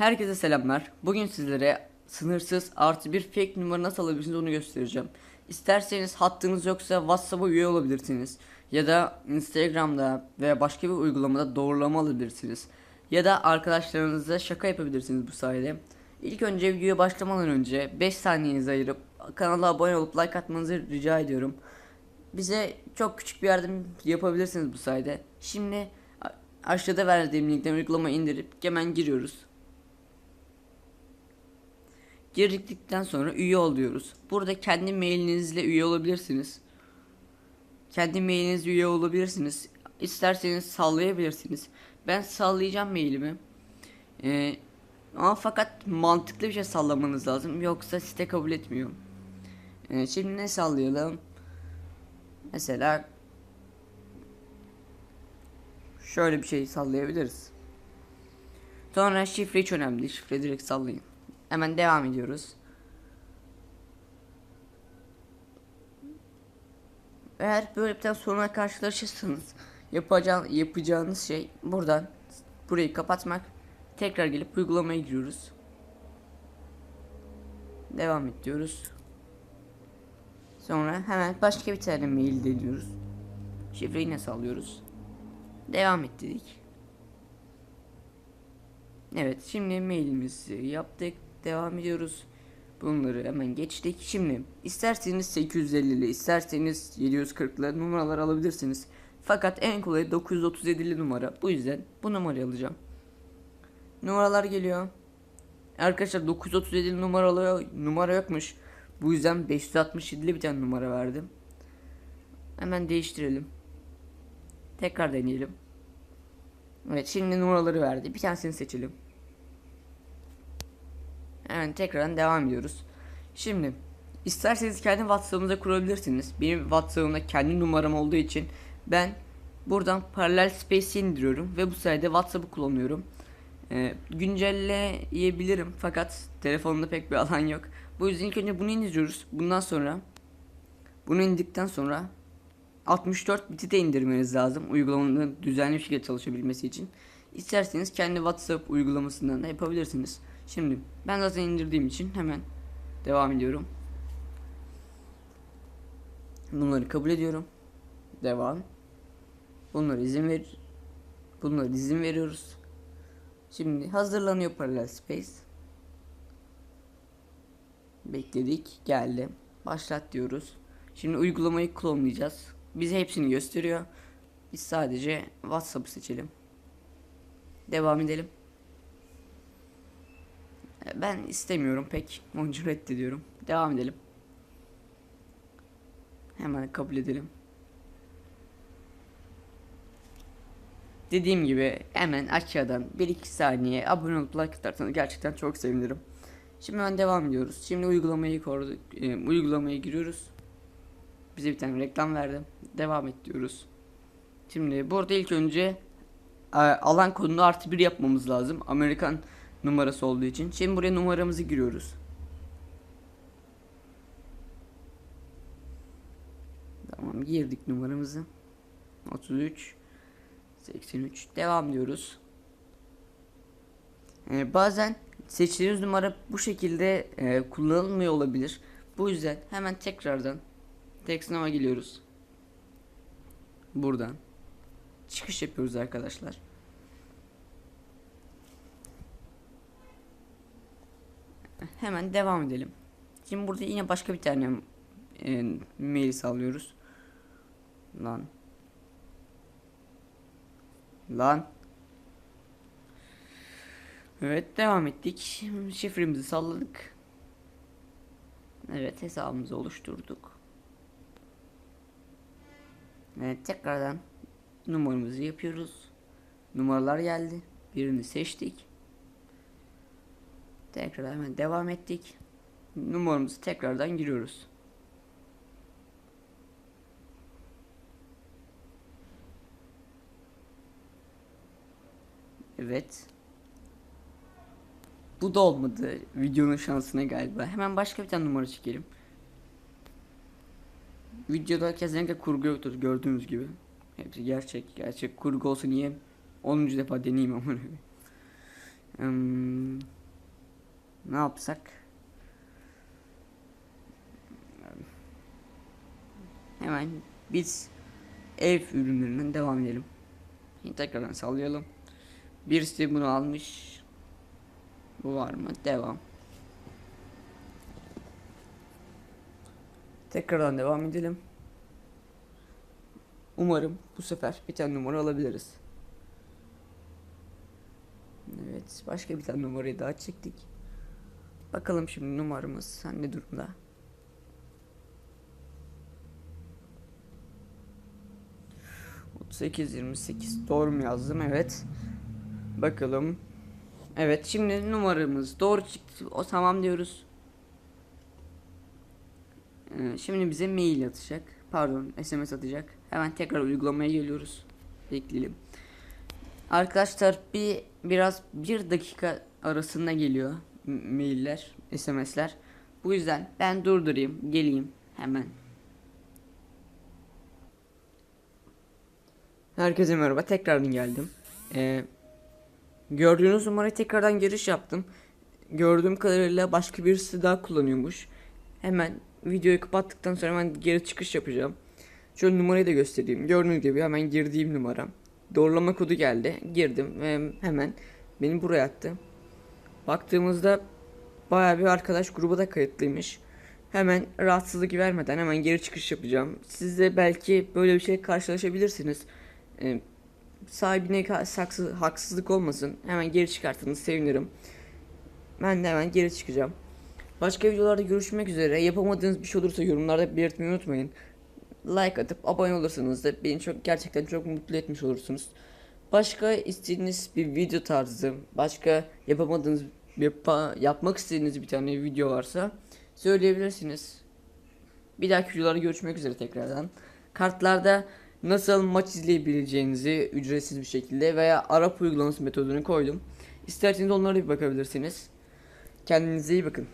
Herkese selamlar. Bugün sizlere sınırsız artı bir fake numara nasıl alabilirsiniz onu göstereceğim. İsterseniz hattınız yoksa WhatsApp'a üye olabilirsiniz. Ya da Instagram'da veya başka bir uygulamada doğrulama alabilirsiniz. Ya da arkadaşlarınızla şaka yapabilirsiniz bu sayede. İlk önce videoya başlamadan önce 5 saniyenizi ayırıp kanala abone olup like atmanızı rica ediyorum. Bize çok küçük bir yardım yapabilirsiniz bu sayede. Şimdi aşağıda verdiğim linkten uygulama indirip hemen giriyoruz. Girdikten sonra üye ol diyoruz. Burada kendi mailinizle üye olabilirsiniz. Kendi mailinizle üye olabilirsiniz. İsterseniz sallayabilirsiniz. Ben sallayacağım mailimi. Ee, ama fakat mantıklı bir şey sallamanız lazım. Yoksa site kabul etmiyor. Ee, şimdi ne sallayalım? Mesela şöyle bir şey sallayabiliriz. Sonra şifre hiç önemli. Şifre direkt sallayın. Hemen devam ediyoruz. Eğer böyle bir tane soruna karşılaşırsanız yapacağın, yapacağınız şey buradan burayı kapatmak. Tekrar gelip uygulamaya giriyoruz. Devam et diyoruz. Sonra hemen başka bir tane mail deniyoruz. Şifreyi yine sallıyoruz. Devam et dedik. Evet şimdi mailimizi yaptık. Devam ediyoruz. Bunları hemen geçtik. Şimdi isterseniz 850'li isterseniz 740'lı numaralar alabilirsiniz. Fakat en kolay 937'li numara. Bu yüzden bu numarayı alacağım. Numaralar geliyor. Arkadaşlar 937'li numara, numara yokmuş. Bu yüzden 567'li bir tane numara verdim. Hemen değiştirelim. Tekrar deneyelim. Evet şimdi numaraları verdi. Bir tanesini seçelim. Hemen tekrardan devam ediyoruz. Şimdi isterseniz kendi WhatsApp'ınıza kurabilirsiniz. Benim WhatsApp'ımda kendi numaram olduğu için ben buradan paralel space indiriyorum ve bu sayede WhatsApp'ı kullanıyorum. Ee, güncelleyebilirim fakat telefonumda pek bir alan yok. Bu yüzden ilk önce bunu indiriyoruz. Bundan sonra bunu indikten sonra 64 biti de indirmeniz lazım uygulamanın düzenli bir şekilde çalışabilmesi için. İsterseniz kendi WhatsApp uygulamasından da yapabilirsiniz. Şimdi ben zaten indirdiğim için hemen devam ediyorum. Bunları kabul ediyorum. Devam. Bunları izin ver. Bunları izin veriyoruz. Şimdi hazırlanıyor Parallel Space. Bekledik. Geldi. Başlat diyoruz. Şimdi uygulamayı klonlayacağız. Bize hepsini gösteriyor. Biz sadece WhatsApp'ı seçelim. Devam edelim. Ben istemiyorum pek. Onun reddediyorum. Devam edelim. Hemen kabul edelim. Dediğim gibi hemen aşağıdan 1-2 saniye abone olup like atarsanız gerçekten çok sevinirim. Şimdi hemen devam ediyoruz. Şimdi uygulamayı korduk, e, uygulamaya giriyoruz. Bize bir tane reklam verdi. Devam et diyoruz. Şimdi burada ilk önce alan kodunu artı bir yapmamız lazım. Amerikan numarası olduğu için. Şimdi buraya numaramızı giriyoruz. Tamam girdik numaramızı. 33 83 devam diyoruz. Ee, bazen seçtiğiniz numara bu şekilde e, kullanılmıyor olabilir. Bu yüzden hemen tekrardan Textnova geliyoruz. Buradan çıkış yapıyoruz arkadaşlar. Hemen devam edelim. Şimdi burada yine başka bir tane e, mail sağlıyoruz. Lan. Lan. Evet devam ettik. Şifremizi salladık. Evet hesabımızı oluşturduk. Evet tekrardan numaramızı yapıyoruz. Numaralar geldi. Birini seçtik. Tekrar hemen devam ettik. Numaramızı tekrardan giriyoruz. Evet. Bu da olmadı videonun şansına galiba. Hemen başka bir tane numara çekelim. Videoda kesinlikle kurgu yoktur gördüğünüz gibi. Hepsi gerçek. Gerçek kurgu olsa niye 10. defa deneyeyim ama. Hmm, ne yapsak? Hemen biz ev ürünlerinden devam edelim. Tekrardan sallayalım. Birisi bunu almış. Bu var mı? Devam. Tekrardan devam edelim. Umarım bu sefer bir tane numara alabiliriz. Evet, başka bir tane numarayı daha çektik. Bakalım şimdi numaramız ne durumda? Sekiz yirmi sekiz doğru mu yazdım? Evet. Bakalım. Evet, şimdi numaramız doğru çıktı. O tamam diyoruz. Ee, şimdi bize mail atacak. Pardon, SMS atacak. Hemen tekrar uygulamaya geliyoruz. Bekleyelim. Arkadaşlar bir biraz bir dakika arasında geliyor mailler, SMS'ler. Bu yüzden ben durdurayım, geleyim hemen. Herkese merhaba, tekrardan geldim. Ee, gördüğünüz numaraya tekrardan giriş yaptım. Gördüğüm kadarıyla başka birisi daha kullanıyormuş. Hemen videoyu kapattıktan sonra hemen geri çıkış yapacağım. Şöyle numarayı da göstereyim. Gördüğünüz gibi hemen girdiğim numaram. Doğrulama kodu geldi. Girdim ve hemen beni buraya attı. Baktığımızda bayağı bir arkadaş gruba da kayıtlıymış. Hemen rahatsızlık vermeden hemen geri çıkış yapacağım. Siz de belki böyle bir şey karşılaşabilirsiniz. Ee, sahibine saksı- haksızlık olmasın. Hemen geri çıkartınız sevinirim. Ben de hemen geri çıkacağım. Başka videolarda görüşmek üzere. Yapamadığınız bir şey olursa yorumlarda belirtmeyi unutmayın. Like atıp abone olursanız da beni çok gerçekten çok mutlu etmiş olursunuz. Başka istediğiniz bir video tarzı, başka yapamadığınız yapa- yapmak istediğiniz bir tane video varsa söyleyebilirsiniz. Bir dahaki videolarda görüşmek üzere tekrardan. Kartlarda nasıl maç izleyebileceğinizi ücretsiz bir şekilde veya Arap uygulaması metodunu koydum. İsterseniz onlara bir bakabilirsiniz. Kendinize iyi bakın.